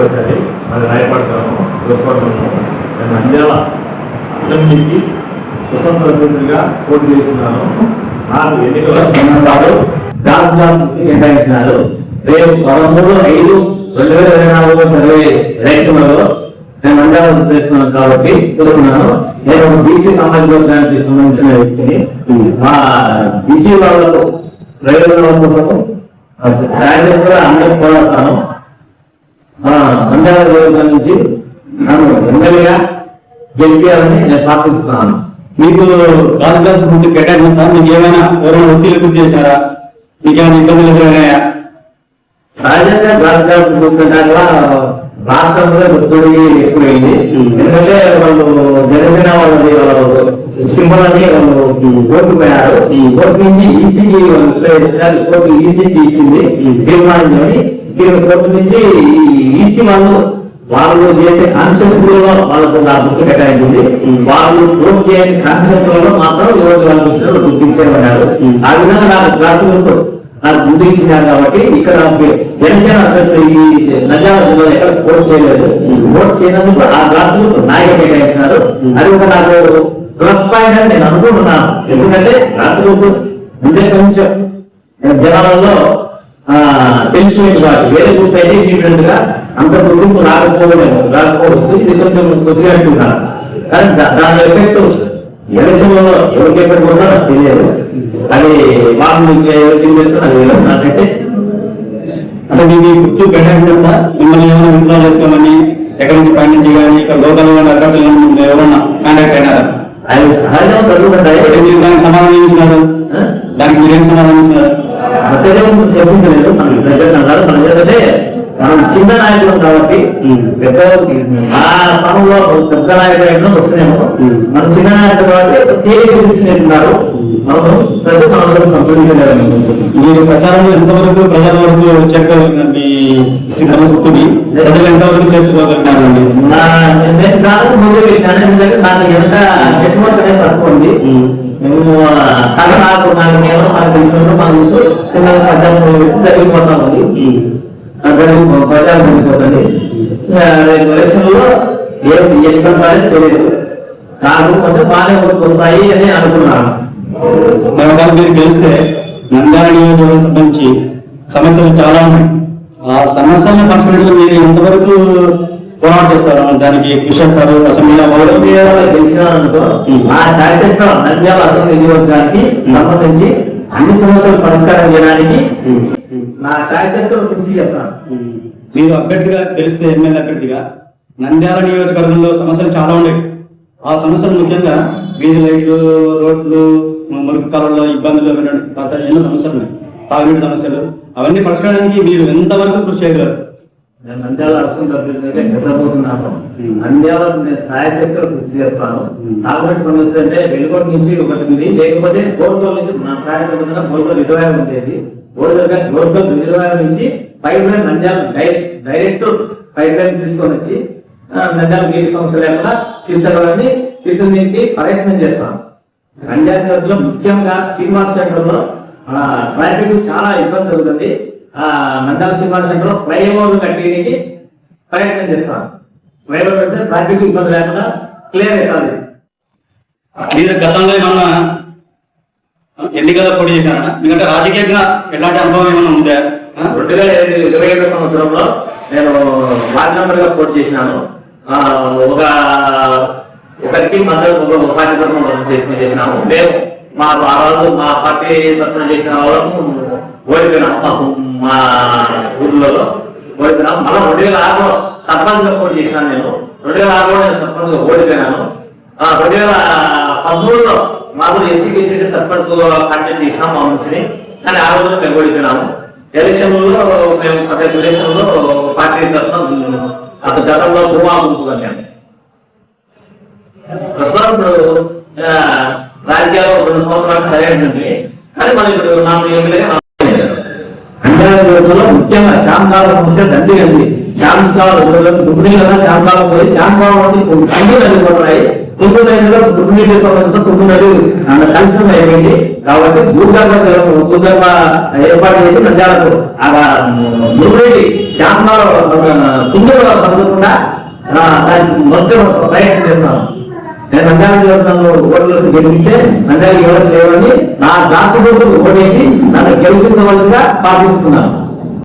వచ్చాయి మరి రాయపడతాము చూసుకోవడము నేను నంద్యాల అసెంబ్లీకి స్వతంత్ర ప్రతినిధిగా పోటీ చేస్తున్నాను. నాకు ఎన్నికల కేటాయించినారు. రేపు పదమూడు ఐదు రెండు వేల ఇరవై నాలుగులో జరిగే ఎలక్షన్లలో నేను మండలం చేస్తున్నాను కాబట్టి నేను బీసీ సామాజిక సంబంధించిన వ్యక్తిని. మా బీసీ వాళ్ళకు ప్రయోజనాల కోసం సాయంత్రం కూడా అందరికి పోరాడతాను. ఆ, మండల నుంచి నన్ను ఎమ్మెల్యేగా గెలిపించాలని నేను ప్రార్థిస్తున్నాను. మీకు రాజు క్లాస్ పూర్తి కేటాయించా మీకు ఏమైనా ఎవరైనా ఒత్తిడి గుర్తు చేశారా? మీకు ఏమైనా ఇబ్బందులు ఎదురైనాయా? సహజంగా గ్లాస్ చూస్తుండగా రాష్ట్రంలో ఒత్తిడి ఎక్కువైంది. ఎందుకంటే వాళ్ళు జనసేన వాళ్ళది వాళ్ళు సింబల్ అని వాళ్ళు ఓటు పోయారు ఈ ఓటు నుంచి ఈసీకి కోర్టు ఈసీకి ఇచ్చింది. దీని కోర్టు నుంచి ఈసీ వాళ్ళు వాళ్ళు చేసే కాన్సెప్ట్లో వాళ్ళకు నా బుక్ కేటాయించింది. వాళ్ళు ఓట్ చేయని కాన్సెప్ట్లో మాత్రం ఈరోజు వాళ్ళకి ఇచ్చిన గుర్తించేమన్నారు. ఆ విధంగా నాకు క్లాసు నాకు గుర్తించినారు కాబట్టి ఇక్కడ జనసేన అభ్యర్థులు ఈ జిల్లాలో ఎక్కడ ఓట్ చేయలేదు. ఓట్ చేయనందుకు ఆ క్లాసులు నాయక కేటాయించినారు. అది ఒక నాకు ప్లస్ పాయింట్ అని నేను అనుకుంటున్నాను. ఎందుకంటే రాసిపోతు అంటే కొంచెం జనాలలో ఆ తెలుసుకునేది కాదు. వేరే గ్రూప్ అయితే డిఫరెంట్గా అంత గుర్తింపు రాకపోవడమేమో రాకపోవచ్చు. ఇది కొంచెం వచ్చినట్టున్నాను కానీ దాని ఎఫెక్ట్ ఎలక్షన్లలో ఎవరికి ఎక్కడ కూడా నాకు తెలియదు. అది వాళ్ళు ఎవరికి తెలుసు నాకు తెలియదు. నాకైతే అంటే మీ గుర్తు పెట్టకుండా మిమ్మల్ని ఏమైనా విత్డ్రా చేసుకోమని ఎక్కడి నుంచి పైనుంచి కానీ ఇక్కడ లోకల్ కానీ అడ్రస్ ఎవరన్నా కాంటాక్ట్ అయినారా? ఆయన సహజంగా జరుగుతుంటాయి అంటే మీరు దానికి సమాధానం ఇచ్చినారు దానికి మీరేం సమాధానం ఇచ్చినారు చర్చించలేదు దగ్గర మన ఏంటంటే చిన్న నాయకులు కాబట్టి పెద్ద ఆ స్థానంలో పెద్ద నాయకులు వచ్చినేమో మనం చిన్న నాయకులు కాబట్టి తేలిక మనం పెద్ద సంప్రదించలేదు మీరు ప్రచారంలో ఎంతవరకు ప్రజల వరకు సిద్ధమ గుర్తుని ప్రజలు ఎంతవరకు చేర్చుకోగలిగినారండి నా నేను దానికి ముందు పెట్టాను. ఎందుకంటే నాకు ఎంత నెట్వర్క్ అనేది తక్కువ ఉంది. మేము కథ నాకు నాకు నేను తెలుసు. ప్రజలు జరిగిపోతా ఉంది. జరిగిపోతుంది రేపు ఎలక్షన్లో ఏం ఎన్నికలు తెలియదు నాకు కొంచెం బాగానే వస్తాయి అని అనుకున్నాను. మరి ఒకవేళ మీరు గెలిస్తే నంద్యాల నియోజకవర్గం సంబంధించి సమస్యలు చాలా ఉన్నాయి. ఆ సమస్యలను పరిష్కరించడం మీరు ఎంతవరకు పోరాటం చేస్తారు? దానికి కృషి చేస్తారు? అసెంబ్లీలో గెలిచినారనుకో ఆ శాసన నంద్యాల అసెంబ్లీ నియోజకవర్గానికి సంబంధించి అన్ని సమస్యలు పరిష్కారం చేయడానికి నా శాసన కృషి చేస్తాను మీరు అభ్యర్థిగా గెలిస్తే ఎమ్మెల్యే అభ్యర్థిగా నంద్యాల నియోజకవర్గంలో సమస్యలు చాలా ఉన్నాయి. ఆ సమస్యలు ముఖ్యంగా వీధి లైట్లు రోడ్లు మురికి కాలంలో ఇబ్బందులు ఎన్నో సమస్యలు ఉన్నాయి. తాగునీటి సమస్యలు అవన్నీ పరిష్కారానికి మీరు ఎంతవరకు కృషి చేయగలరు? నేను నంద్యాల అసెంబ్లీ అభ్యర్థిగా గెలిచబోతున్నాను నంద్యాల నేను శాయశక్తులు కృషి చేస్తాను. తాగునీటి సమస్య అంటే వెలుగొండ నుంచి ఒకటి ఉంది. లేకపోతే గోల్గోల్ నుంచి నా ప్రారంభంగా గోల్గోల్ రిజర్వాయర్ ఉండేది. గోల్గోల్ గోల్గోల్ రిజర్వాయర్ నుంచి pipe line Nandyal direct pipe line తీసుకొని వచ్చి నంద్యాల నీటి సమస్య లేకుండా తీర్చడానికి తీర్చడానికి ప్రయత్నం చేస్తాను. నంద్యాల ముఖ్యంగా శ్రీనివాస్ సెంటర్లో ట్రాఫిక్ చాలా ఇబ్బంది అవుతుంది. నంద్యాల శ్రీనివాస్ సెంటర్ ఫ్లైఓవర్ కట్టేయడానికి ప్రయత్నం చేస్తాను ఫ్లైఓవర్ పెడితే ట్రాఫిక్ ఇబ్బంది లేకుండా క్లియర్ అవుతుంది. మీరు గతంలో ఏమన్నా ఎన్నికల పోటీ చేశారా? ఎందుకంటే రాజకీయంగా ఎలాంటి అనుభవం ఏమైనా ఉందా? రెండు వేల ఇరవై ఐదు సంవత్సరంలో నేను వార్డ్ మెంబర్గా పోటీ చేసినాను ఒక ఒకరికి మద్దతు ఒక పార్టీ తరఫున చేసినాము. మేము మా ఆ మా పార్టీ తరఫున చేసిన వాళ్ళము ఓడిపోయినాము మాకు మా ఊర్లో. ఓడిపోయినాము మళ్ళీ రెండు వేల ఆరులో సర్పంచ్గా పోటీ చేసినాను నేను. రెండు వేల ఆరులో నేను సర్పంచ్గా ఓడిపోయినాను రెండు వేల పంతొమ్మిదిలో మాకు ఎస్సీ ఇచ్చి సర్పంచ్ కంటెంట్ చేసినాం మా మనిషిని కానీ ఆ రోజు మేము ఓడిపోయినాము. ఎలక్షన్లో మేము ప్రతి ప్రదేశంలో పార్టీ తరఫున అతని గతంలో భూమా గుంపు కట్టాము ప్రస్తుతం ఇప్పుడు రాజకీయాల్లో రెండు సంవత్సరాలు సరైనటువంటి కానీ మనం ఇప్పుడు నాలుగు ఎమ్మెల్యేగా అంజాల ముఖ్యంగా శాంతాల సమస్య దండిగంది శాంకాలం దుబ్బునీళ్ళ శాంకాలం పోయి శాంకాలం వచ్చి కుంగు నది పోతున్నాయి కుంగు నదిలో కలిసి అయిపోయింది. కాబట్టి భూగర్భ భూగర్భ ఏర్పాటు చేసి ప్రజలకు దుబ్బునీటి శాంకాలం కుంగులో పంచకుండా దానికి మొత్తం ప్రయత్నం చేస్తాను నేను నంద్యాల నన్ను ఓట్లు గెలిపించే నంద్యాల ఎవరు చేయమని నా దాసు ఓటేసి నన్ను గెలిపించవలసిగా ప్రార్థిస్తున్నాను.